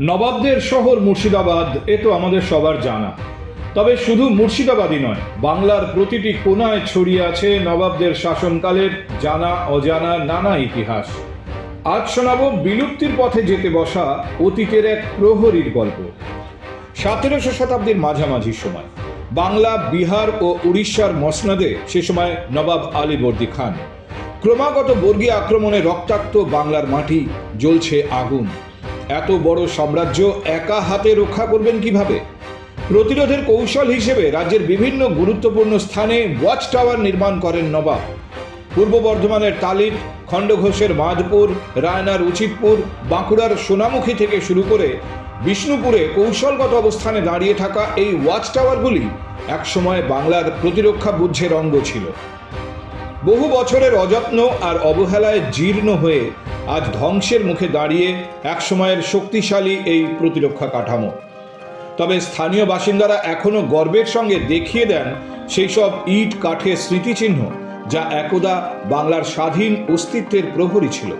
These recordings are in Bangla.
নবাবদের শহর মুর্শিদাবাদ, এ তো আমাদের সবার জানা। তবে শুধু মুর্শিদাবাদই নয়, বাংলার প্রতিটি কোনায় ছড়িয়ে আছে নবাবদের শাসনকালের জানা, অজানা, নানা ইতিহাস। আজ শোনাবো বিলুপ্তির পথে যেতে বসা অতীতের এক প্রহরীর গল্প। সতেরোশো শতাব্দীর মাঝামাঝি সময়, বাংলা, বিহার ও উড়িষ্যার মসনদে সে সময় নবাব আলীবর্দী খান। ক্রমাগত বর্গীয় আক্রমণে রক্তাক্ত বাংলার মাটি জ্বলছে আগুন। এত বড় সাম্রাজ্য একা হাতে রক্ষা করবেন কীভাবে? প্রতিরোধের কৌশল হিসেবে রাজ্যের বিভিন্ন গুরুত্বপূর্ণ স্থানে ওয়াচ টাওয়ার নির্মাণ করেন নবাব। পূর্ব বর্ধমানের তালিট খণ্ডঘোষের মাধপুর, রায়নার উচিতপুর, বাঁকুড়ার সোনামুখী থেকে শুরু করে বিষ্ণুপুরে কৌশলগত অবস্থানে দাঁড়িয়ে থাকা এই ওয়াচ টাওয়ারগুলি একসময় বাংলার প্রতিরক্ষা বুদ্ধের অঙ্গ ছিল। বহু বছরের অযত্ন আর অবহেলায় জীর্ণ হয়ে আজ ধ্বংসের মুখে দাঁড়িয়ে একসময়ের শক্তিশালী এই প্রতিরক্ষা কাঠামো। তবে স্থানীয় বাসিন্দারা এখনও গর্বের সঙ্গে দেখিয়ে দেন সেই সব ইট, কাঠের স্মৃতিচিহ্ন যা একদা বাংলার স্বাধীন অস্তিত্বের প্রহরী ছিল।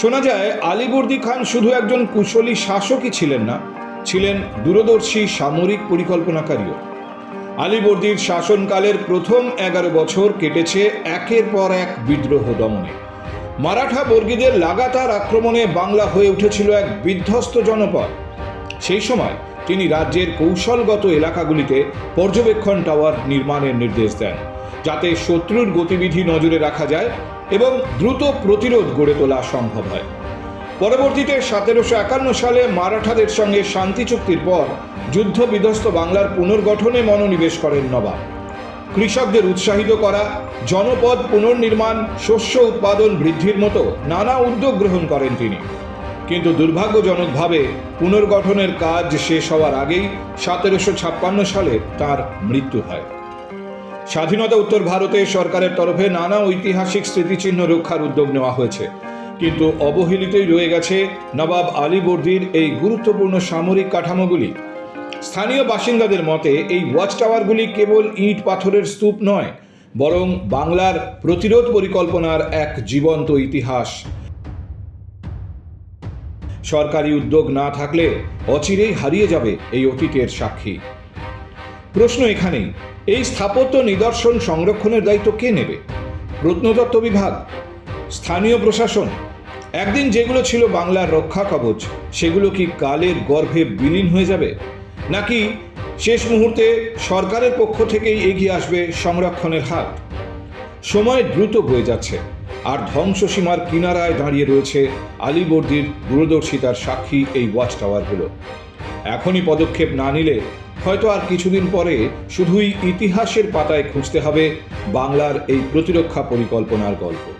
শোনা যায়, আলীবর্দী খান শুধু একজন কুশলী শাসকই ছিলেন না, ছিলেন দূরদর্শী, সামরিক পরিকল্পনাকারীও। আলীবর্দীর শাসনকালের প্রথম এগারো বছর কেটেছে একের পর এক বিদ্রোহ দমনে। মারাঠা বর্গীদের লাগাতার আক্রমণে বাংলা হয়ে উঠেছিল এক বিধ্বস্ত জনপদ। সেই সময় তিনি রাজ্যের কৌশলগত এলাকাগুলিতে পর্যবেক্ষণ টাওয়ার নির্মাণের নির্দেশ দেন, যাতে শত্রুর গতিবিধি নজরে রাখা যায় এবং দ্রুত প্রতিরোধ গড়ে তোলা সম্ভব হয়। পরবর্তীতে সতেরোশো একান্ন সালে মারাঠাদের সঙ্গে শান্তি চুক্তির পর যুদ্ধ বিধ্বস্ত বাংলার পুনর্গঠনে মনোনিবেশ করেন নবাব। কৃষকদের উৎসাহিত করা, জনপদ পুনর্নির্মাণ, শস্য উৎপাদন বৃদ্ধির মতো নানা উদ্যোগ গ্রহণ করেন তিনি। কিন্তু দুর্ভাগ্যজনকভাবে পুনর্গঠনের কাজ শেষ হওয়ার আগেই সতেরোশো ছাপ্পান্ন সালে তার মৃত্যু হয়। স্বাধীনতা উত্তর ভারতে সরকারের তরফে নানা ঐতিহাসিক স্মৃতিচিহ্ন রক্ষার উদ্যোগ নেওয়া হয়েছে। কিন্তু অবহেলিতই রয়ে গেছে নবাব আলীবর্দীর এই গুরুত্বপূর্ণ সামরিক কাঠামোগুলি। স্থানীয় বাসিন্দাদের মতে, এই ওয়াচ টাওয়ারগুলি কেবল ইট পাথরের স্তূপ নয়, বরং বাংলার প্রতিরোধ পরিকল্পনার এক জীবন্ত ইতিহাস। সরকারি উদ্যোগ না থাকলে অচিরেই হারিয়ে যাবে এই অতীতের সাক্ষী। প্রশ্ন এখানেই, এই স্থাপত্য নিদর্শন সংরক্ষণের দায়িত্ব কে নেবে? প্রত্নতত্ত্ব বিভাগ স্থানীয় প্রশাসন, একদিন যেগুলো ছিল বাংলার রক্ষা কবচ, সেগুলো কি কালের গর্ভে বিলীন হয়ে যাবে? নাকি শেষ মুহূর্তে সরকারের পক্ষ থেকেই এগিয়ে আসবে সংরক্ষণের হাত? সময় দ্রুত বয়ে যাচ্ছে, আর ধ্বংসসীমার কিনারায় দাঁড়িয়ে রয়েছে আলীবর্দীর দূরদর্শিতার সাক্ষী এই ওয়াচ টাওয়ারগুলো এখনই পদক্ষেপ না নিলে হয়তো আর কিছুদিন পরে শুধুই ইতিহাসের পাতায় খুঁজতে হবে বাংলার এই প্রতিরক্ষা পরিকল্পনার গল্প।